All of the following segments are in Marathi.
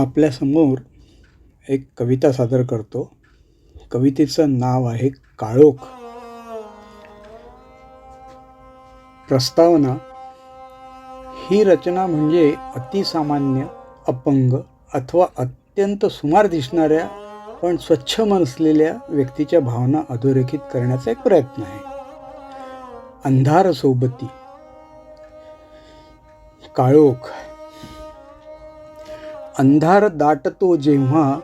आपल्यासमोर एक कविता सादर करतो. कवितेचं नाव आहे काळोख. प्रस्तावना ही रचना म्हणजे अतिसामान्य अपंग अथवा अत्यंत सुमार दिसणाऱ्या पण स्वच्छ मन असलेल्या व्यक्तीच्या भावना अधोरेखित करण्याचा एक प्रयत्न आहे. अंधार सोबती. काळोख. अंधार दाटतो जेव्हा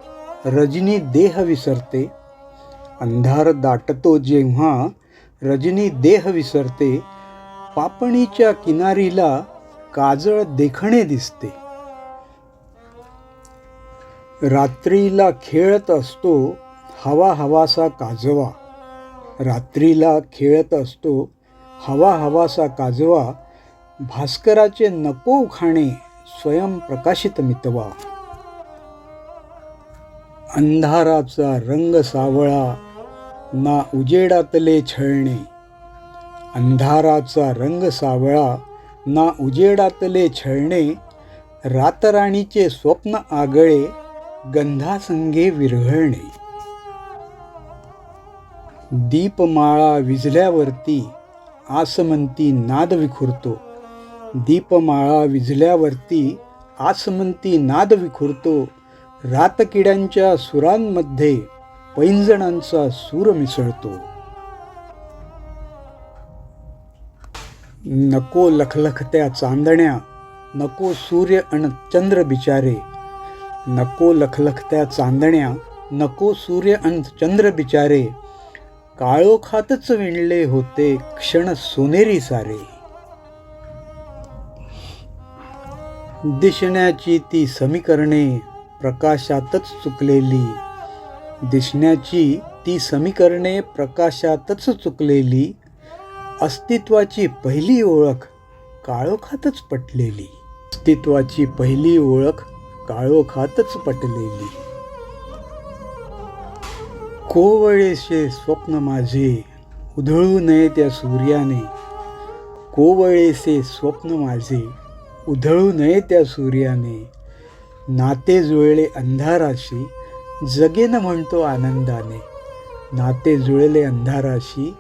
रजनी देह विसरते. अंधार दाटतो जेव्हा रजनी देह विसरते पापणीच्या किनारीला काजळ देखणे दिसते. रात्रीला खेळत असतो हवा हवासा काजवा. रात्रीला खेळत असतो हवा हवासा काजवा. भास्कराचे नको खाणे स्वयंप्रकाशित मितवा अंधाराचा रंग सावळा ना उजेडातले छळणे. अंधाराचा रंग सावळा ना उजेडातले छळणे. रातराणीचे स्वप्न आगळे गंधासंगे विरघळणे. दीपमाळा विझल्यावरती आसमंती नाद विखुरतो. दीपमाळा विझल्यावरती आसमंती नाद विखुरतो. रातकिड्यांच्या सुरांमध्ये पैंजणांचा सूर मिसळतो. नको लखलखत्या चांदण्या नको सूर्य अन चंद्र बिचारे. नको लखलखत्या चांदण्या नको सूर्य अन चंद्र बिचारे. काळोखातच विणले होते क्षण सोनेरी सारे. दिसण्याची ती समीकरणे प्रकाशातच चुकलेली. दिसण्याची ती समीकरणे प्रकाशातच चुकलेली. अस्तित्वाची पहिली ओळख काळोखातच पटलेली. अस्तित्वाची पहिली ओळख काळोखातच पटलेली. कोवळेसे स्वप्न माझे उधळू नये त्या सूर्याने. कोवळेसे स्वप्न माझे उधळू नये त्या सूर्याने. नाते जुळले अंधाराशी जगेन म्हणतो आनंदाने. नाते जुळले अंधाराशी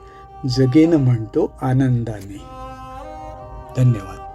जगेन म्हणतो आनंदाने. धन्यवाद.